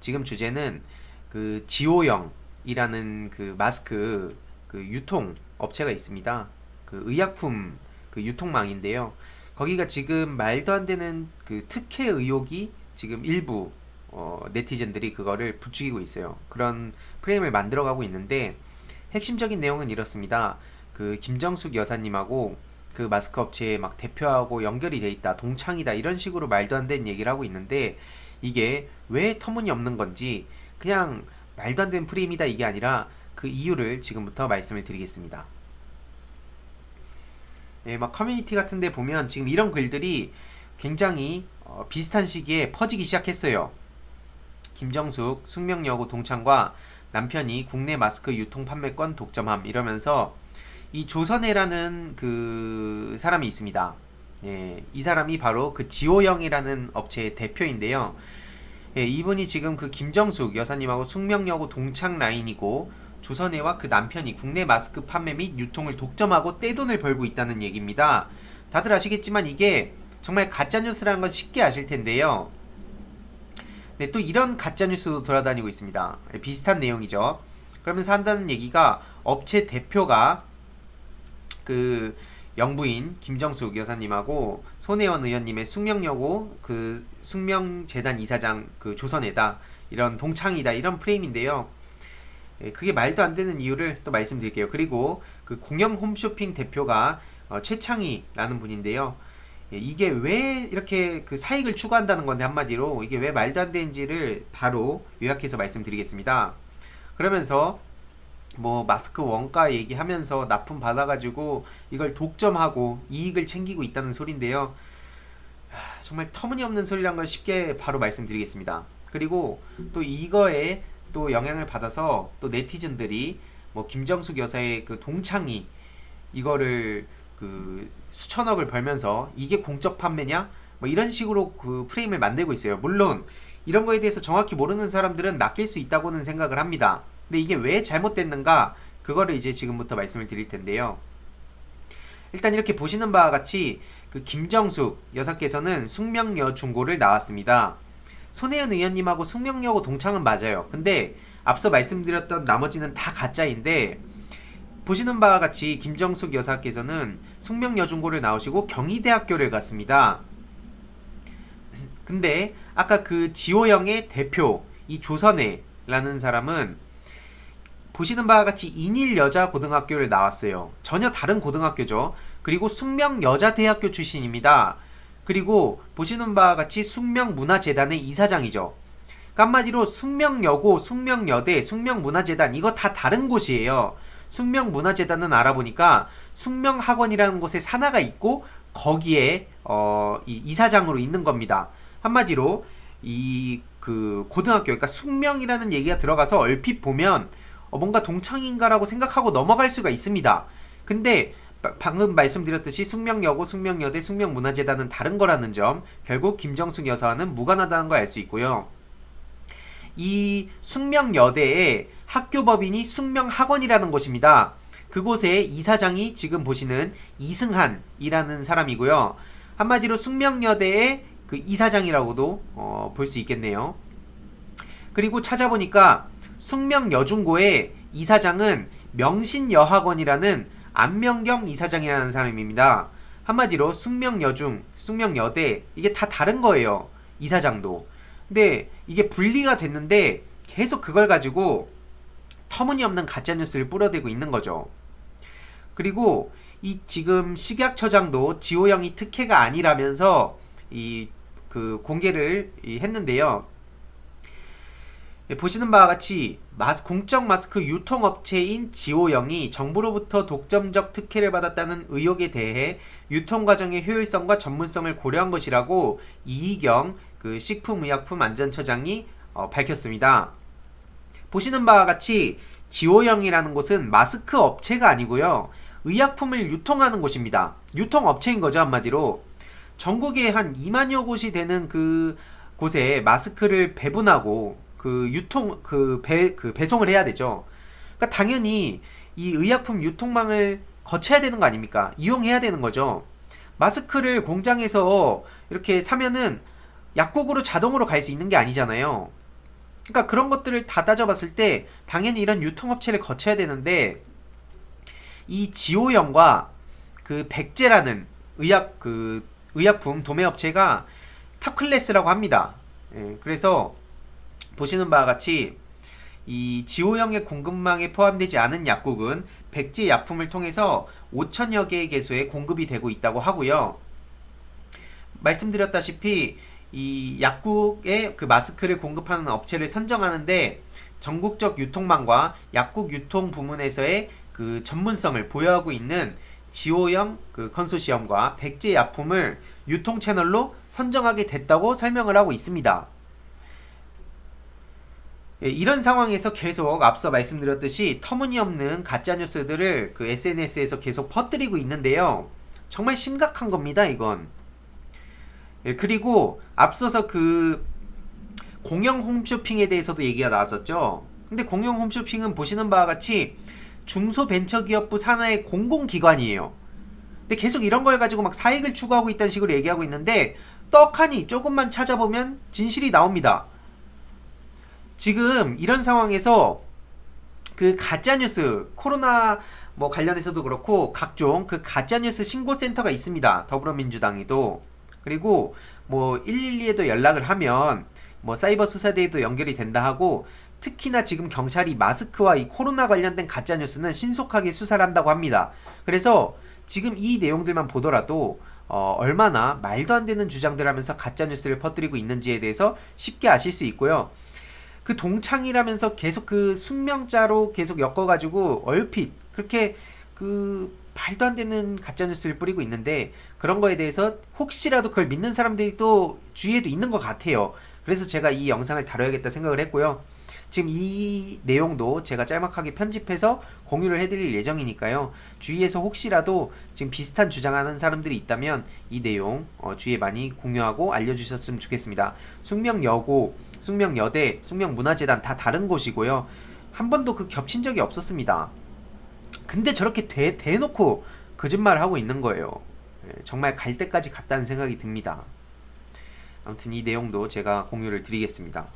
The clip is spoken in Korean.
지금 주제는 그 지오영이라는 그 마스크 그 유통 업체가 있습니다. 그 의약품 그 유통망인데요. 거기가 지금 말도 안 되는 그 특혜 의혹이 지금 일부 어, 네티즌들이 그거를 부추기고 있어요. 그런 프레임을 만들어가고 있는데 핵심적인 내용은 이렇습니다. 그 김정숙 여사님하고 그 마스크 업체의 막 대표하고 연결이 돼 있다, 동창이다 이런 식으로 말도 안 되는 얘기를 하고 있는데 이게 왜 터무니없는 건지 그냥 말도 안 되는 프레임이다 이게 아니라 그 이유를 지금부터 말씀을 드리겠습니다. 예, 막 커뮤니티 같은데 보면 지금 이런 글들이 굉장히 어, 비슷한 시기에 퍼지기 시작했어요. 김정숙 숙명여고 동창과 남편이 국내 마스크 유통 판매권 독점함 이러면서 이 조선해라는 그 사람이 있습니다. 예, 이 사람이 바로 그 지호영이라는 업체의 대표인데요. 예, 이분이 지금 그 김정숙 여사님하고 숙명여고 동창 라인이고 조선해와 그 남편이 국내 마스크 판매 및 유통을 독점하고 떼돈을 벌고 있다는 얘기입니다. 다들 아시겠지만 이게 정말 가짜 뉴스라는 건 쉽게 아실 텐데요. 네, 또 이런 가짜 뉴스도 돌아다니고 있습니다. 예, 비슷한 내용이죠. 그러면서 한다는 얘기가 업체 대표가 그 영부인 김정숙 여사님하고 손혜원 의원님의 숙명여고 그 숙명재단 이사장 그 조선에다 이런 동창이다 이런 프레임인데요. 예, 그게 말도 안 되는 이유를 또 말씀드릴게요. 그리고 그 공영 홈쇼핑 대표가 어, 최창희라는 분인데요. 예, 이게 왜 이렇게 그 사익을 추구한다는 건데 한마디로 이게 왜 말도 안 되는지를 바로 요약해서 말씀드리겠습니다. 그러면서 뭐 마스크 원가 얘기하면서 납품 받아가지고 이걸 독점하고 이익을 챙기고 있다는. 하, 정말 터무니없는 소리란 걸 쉽게 바로 말씀드리겠습니다. 그리고 또 이거에 또 영향을 받아서 또 네티즌들이 뭐 김정숙 여사의 그 동창이 이거를 그 수천억을 벌면서 이게 공적 판매냐? 뭐 이런 식으로 그 프레임을 만들고 있어요. 물론 이런 거에 대해서 정확히 모르는 사람들은 낚일 수 있다고는 생각을 합니다. 근데 이게 왜 잘못됐는가? 그거를 이제 지금부터 말씀을 드릴 텐데요. 일단 이렇게 보시는 바와 같이 그 김정숙 여사께서는 숙명여 중고를 나왔습니다. 손혜연 의원님하고 숙명여고 동창은 맞아요. 근데 앞서 말씀드렸던 나머지는 다 가짜인데 보시는 바와 같이 김정숙 여사께서는 숙명여중고를 나오시고 경희대학교를 갔습니다. 근데 아까 그 지호영의 대표 이 조선혜라는 사람은 보시는 바와 같이 인일 여자 고등학교를 나왔어요. 전혀 다른 고등학교죠. 그리고 숙명 여자 대학교 출신입니다. 그리고 보시는 바와 같이 숙명 문화재단의 이사장이죠. 그러니까 한마디로 숙명여고, 숙명여대, 숙명문화재단 이거 다 다른 곳이에요. 숙명문화재단은 알아보니까 숙명학원이라는 곳에 산하가 있고 거기에 어, 이 이사장으로 있는 겁니다. 한마디로 이 그 고등학교 그러니까 숙명이라는 얘기가 들어가서 얼핏 보면 어, 뭔가 동창인가라고 생각하고 넘어갈 수가 있습니다. 근데 바- 방금 말씀드렸듯이 숙명여고, 숙명여대, 숙명문화재단은 다른 거라는 점 결국 김정숙 여사와는 무관하다는 걸 알 수 있고요. 이 숙명여대의 학교법인이 숙명학원이라는 곳입니다. 그곳의 이사장이 지금 보시는 이승한이라는 사람이고요. 한마디로 숙명여대의 그 이사장이라고도 어, 볼 수 있겠네요. 그리고 찾아보니까 숙명여중고의 이사장은 명신여학원이라는 안명경 이사장이라는 사람입니다. 한마디로 숙명여중, 숙명여대 이게 다 다른 거예요. 이사장도. 근데 이게 분리가 됐는데 계속 그걸 가지고 터무니없는 가짜 뉴스를 뿌려대고 있는 거죠. 그리고 이 지금 식약처장도 지호영이 특혜가 아니라면서 이 그 공개를 이 했는데요. 예, 보시는 바와 같이 마스, 공적 마스크 유통업체인 지오영이 정부로부터 독점적 특혜를 받았다는 의혹에 대해 유통 과정의 효율성과 전문성을 고려한 것이라고 이희경 그 식품의약품안전처장이 어, 밝혔습니다. 보시는 바와 같이 지오영이라는 곳은 마스크 업체가 아니고요. 의약품을 유통하는 곳입니다. 유통업체인 거죠, 한마디로. 전국에 한 2만여 곳이 되는 그 곳에 마스크를 배분하고 그 유통 그 배 그 배송을 해야 되죠. 그러니까 당연히 이 의약품 유통망을 거쳐야 되는 거 아닙니까? 이용해야 되는 거죠. 마스크를 공장에서 이렇게 사면은 약국으로 자동으로 갈 수 있는 게 아니잖아요. 그러니까 그런 것들을 다 따져봤을 때 당연히 이런 유통업체를 거쳐야 되는데 이 지오형과 그 백제라는 의약 그 의약품 도매업체가 탑 클래스라고 합니다. 예, 그래서 보시는 바와 같이 이 지오형의 공급망에 포함되지 않은 약국은 백제 약품을 통해서 5천여 개의 개소에 공급이 되고 있다고 하고요. 말씀드렸다시피 이 약국에 그 마스크를 공급하는 업체를 선정하는데 전국적 유통망과 약국 유통 부문에서의 그 전문성을 보유하고 있는 지오형 그 컨소시엄과 백제 약품을 유통 채널로 선정하게 됐다고 설명을 하고 있습니다. 예, 이런 상황에서 계속 앞서 말씀드렸듯이 터무니없는 가짜 뉴스들을 그 SNS에서 계속 퍼뜨리고 있는데요. 정말 심각한 겁니다, 이건. 예, 그리고 앞서서 그 공영 홈쇼핑에 대해서도 얘기가 나왔었죠. 근데 공영 홈쇼핑은 보시는 바와 같이 중소벤처기업부 산하의 공공기관이에요. 근데 계속 이런 걸 가지고 막 사익을 추구하고 있다는 식으로 얘기하고 있는데 떡하니 조금만 찾아보면 진실이 나옵니다. 지금 이런 상황에서 그 가짜뉴스 코로나 뭐 관련해서도 그렇고 각종 그 가짜뉴스 신고센터가 있습니다. 더불어민주당에도 그리고 뭐 112에도 연락을 하면 뭐 사이버 수사대에도 연결이 된다 하고 특히나 지금 경찰이 마스크와 이 코로나 관련된 가짜 뉴스는 신속하게 수사를 한다고 합니다. 그래서 지금 이 내용들만 보더라도 어, 얼마나 말도 안 되는 주장들 하면서 가짜 뉴스를 퍼뜨리고 있는지에 대해서 쉽게 아실 수 있고요. 그 동창이라면서 계속 그 숙명자로 계속 엮어가지고 얼핏 그렇게 그 말도 안 되는 가짜 뉴스를 뿌리고 있는데 그런 거에 대해서 혹시라도 그걸 믿는 사람들이 또 주위에도 있는 것 같아요. 그래서 제가 이 영상을 다뤄야겠다 생각을 했고요. 지금 이 내용도 제가 짤막하게 편집해서 공유를 해드릴 예정이니까요. 주위에서 혹시라도 지금 비슷한 주장하는 사람들이 있다면 이 내용 어, 주위에 많이 공유하고 알려주셨으면 좋겠습니다. 숙명여고, 숙명여대, 숙명문화재단 다 다른 곳이고요. 한 번도 그 겹친 적이 없었습니다. 근데 저렇게 대, 대놓고 거짓말을 하고 있는 거예요. 예, 정말 갈 때까지 갔다는 생각이 듭니다. 아무튼 이 내용도 제가 공유를 드리겠습니다.